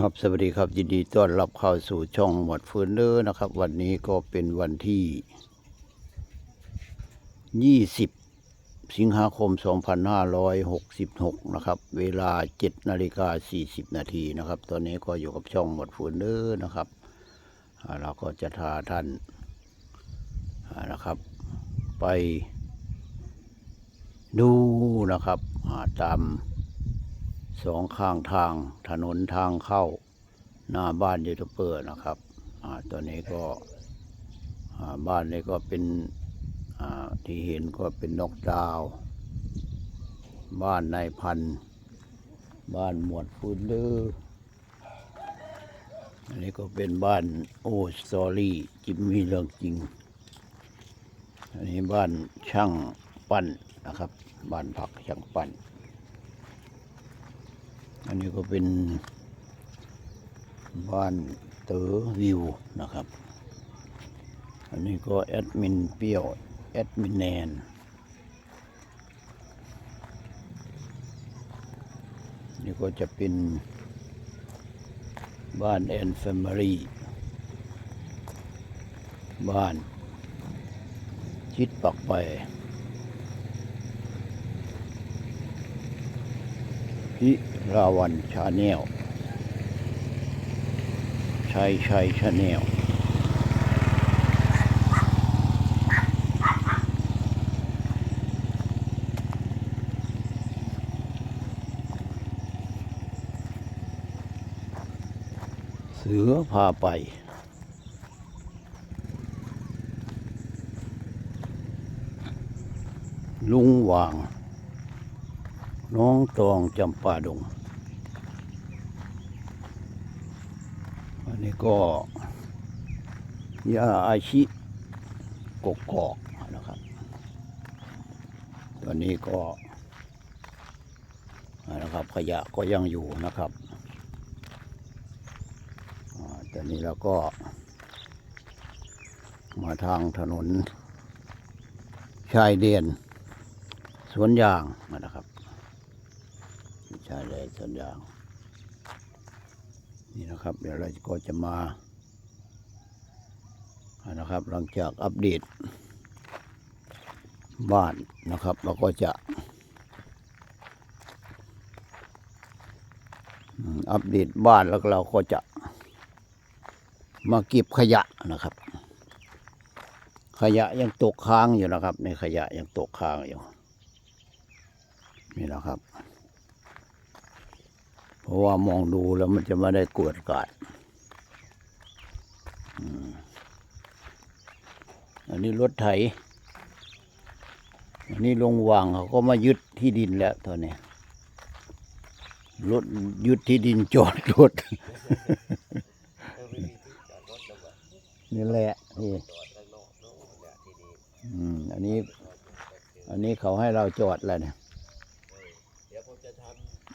ครับสวัสดีครับยินดีต้อนรับเข้าสู่ช่องหมวดฟืนเดอนะครับ วันนี้ก็เป็นวันที่ 20 สิงหาคม 2566 นะครับ เวลา 7 นาฬิกา 40 นาทีนะครับ ตอนนี้ก็อยู่กับช่องหมวดฟืนเดอนะครับ เราก็จะพาท่านานะครับ ไปดูนะครับาตาม สองข้างทางถนนทางเข้า หน้าบ้านยูทูบเบอร์นะครับตัวนี้ก็บ้านนี้ก็เป็นที่เห็นก็เป็นนกดาว บ้านนายพัน บ้านหมวดฟูนเดอร์อันนี้ก็เป็นบ้านโอสตอรี่จิมมี่เรื่องจริง อันนี้บ้านช่างปั้นนะครับ บ้านพักช่างปั้น อันนี้ก็เป็นบ้านเต๋อวิวนะครับ อันนี้ก็แอดมินเปี้ยวแอดมินแนนนี่ก็จะเป็นบ้านแอนแฟมิลี่บ้าน ชิดปักไป พิราวันชาแนลชัยชัยชาแนลเสือพาไปลุงวาง น้องตองจำปาดง อันนี้ก็ยาอาชิกกอกนะครับ ตอนนี้ก็นะครับขยะก็ยังอยู่นะครับตอนนี้เราก็ มาทางถนนชายเดียนสวนยางนะครับ ใช่เลยสัญญาง นี่นะครับ เดี๋ยวเราก็จะมานะครับหลังจากอัปเดต บ้านนะครับ เราก็จะอัปเดตบ้านแล้วเราก็จะ มาเก็บขยะนะครับ ขยะยังตกค้างอยู่นะครับในขยะยังตกค้างอยู่ นี่นะครับ ราะว่ามองดูแล้วมันจะไม่ได้กวดกาดอันนี้รถไถ อันนี้ลงวางเขาก็มายึดที่ดินแล้วตอนนี้รถยึดที่ดินจอดรถนี่แหละนี่อืมอันนี้ อันนี้เขาให้เราจอดแล้วเนี่ยเดี๋ยวผมจะท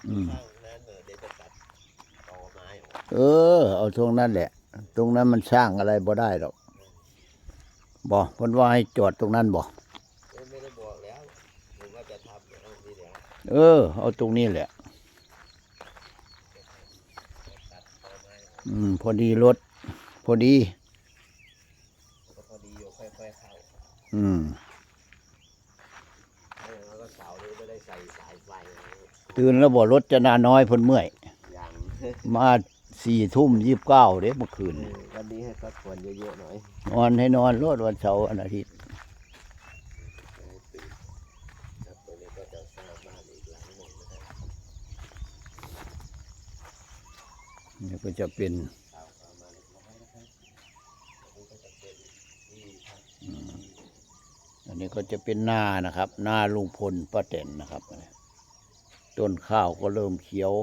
อืมำ เออ เอาตรงนั้นแหละ ตรงนั้นมันสร้างอะไรบ่ได้หรอกบอกเพิ่นว่าให้จอดตรงนั้นบ่เอ้ยไม่ได้บอกแล้วผมว่าจะทำเอาทีเดียวเออ เอาตรงนี้แหละตัดต่อไม้ออกอืม พอดีรถ พอดีก็พอดีอยู่ค่อยๆเข้าอืมเออแล้วก็เสานี้ไม่ได้ใส่สายไฟ ตื่นแล้วบ่รถจะนาน้อยเพิ่นเมื่อยอย่างมา สี่ทุ่มยี่สิบเก้าเด้เมื่อคืนเอนี่อวันนี้ให้พักผ่อนเยอะๆหน่อยนอนให้นอนรถวันเสาร์วันอาทิตย์ให้ตื่นครับตัวนี้ก็จะสร้างบ้านอีกหลังหนึ่งนะครับนี่ก็จะเป็นเสาประมาณเล็กน้อยนะครับอันนี้ก็จะเป็นที่พักอันนี้ก็จะเป็นนานะครับนาลุงพลป้าแตนนะครับ ต้นข้าวก็เริ่มเขียว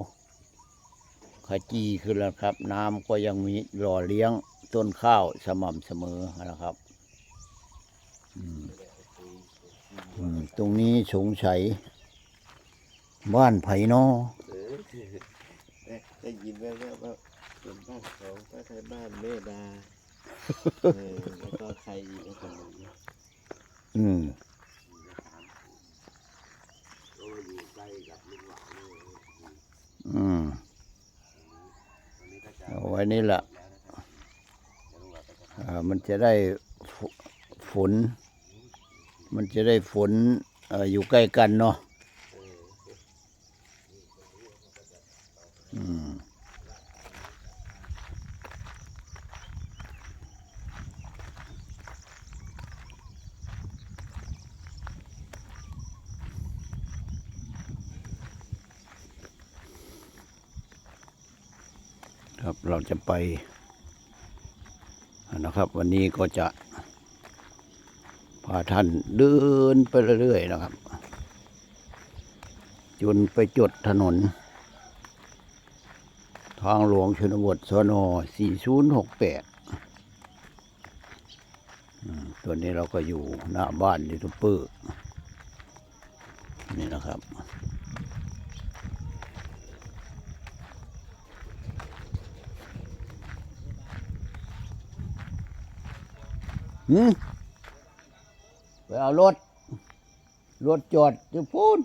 ขจีขึ้นแล้วครับ น้ำก็ยังมีหล่อเลี้ยงต้นข้าวสม่ำเสมอนะครับอืมอืมตรงนี้สงสัย บ้านไผ่นอเออได้ได้ยินแว่วๆว่าเป็นบ้านของพระไทยบ้านเมดาเออแล้วก็ใครอีกนะคนหนึ่งนะอืมก็อยู่ใกล้กับลุงหวังนี่อืมอันนี้ นี้แหละอ่ามันจะได้ฝน มันจะได้ฝนเอ่ออยู่ใกล้กันเนาะอืม ครับเราจะไปนะครับ วันนี้ก็จะพาท่านเดินไปเรื่อยๆนะครับ จนไปจดถนน ทางหลวงชนบทสน4068 ตัวนี้เราก็อยู่หน้าบ้านยูทูบเบอร์นี่นะครับ หืมไปเอารถ รถจอดจะพูน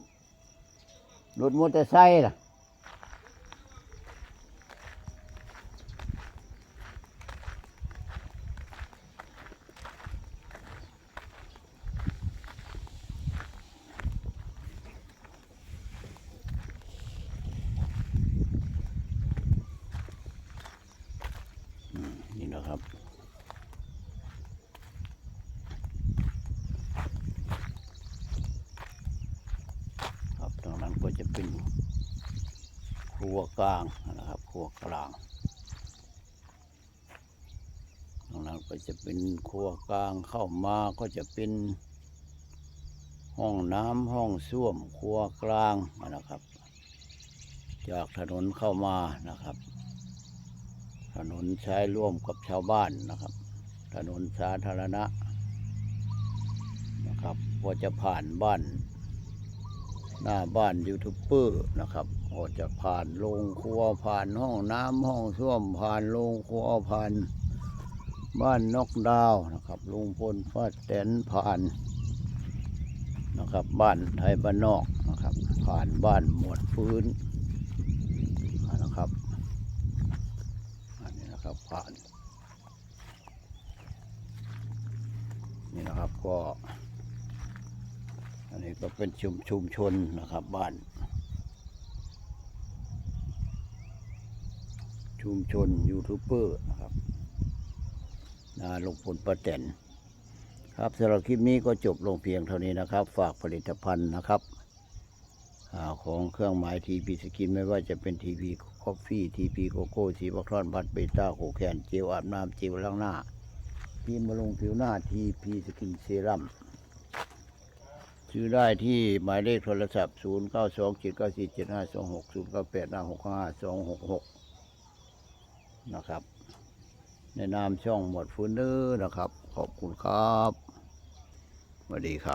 รถมอเตอร์ไซค์ล่ะอืมนี่นะครับตรงนั้นก็จะเป็น ครัวกลางนะครับครัวกลางตรงนั้นก็จะเป็นครัวกลางเข้ามาก็จะเป็นห้องน้ำห้องส้วมครัวกลางนะครับ จากถนนเข้ามานะครับ ถนนใช้ร่วมกับชาวบ้านนะครับ ถนนสาธารณะนะครับก็จะผ่านบ้าน หน้าบ้านยูทูบเบอร์นะครับ ก็จะผ่านโรงครัวผ่านห้องน้ำห้องส้วมผ่านโรงครัวผ่านบ้านนกดาวนะครับลุงพลฟาดแตนผ่านนะครับ บ้านไทยบ้านนอกนะครับ ผ่านบ้านหมวดฟื้นนะครับอันนี้นะครับผ่านนี่นะครับก็ อันนี้ก็เป็นชุมชุมชนนะครับ บ้าน ชุมชนยูทูบเบอร์นะครับนาลงพลประแตนครับสำหรับคลิปนี้ก็จบลงเพียงเท่านี้นะครับ ฝากผลิตภัณฑ์นะครับอของเครื่องหมายทีพีสกินไม่ว่าจะเป็นทีพีคอฟฟี่ทีพีโกโก้ทีบักทอนพัดเบต้าโคแคนเจลอาบน้ำเจลล้างหน้าพีมบำรุงผิวหน้าทีพีสกินเซรั่มซื้อได้ที่หมายเลขโทรศัพท์ 0 9 2 7 9 4 7 5 2 6 0 9 8 5 6 5 2 6 6 นะครับในนามช่องหมวดฟื้นเนอร์นะครับ ขอบคุณครับสวัสดีครับ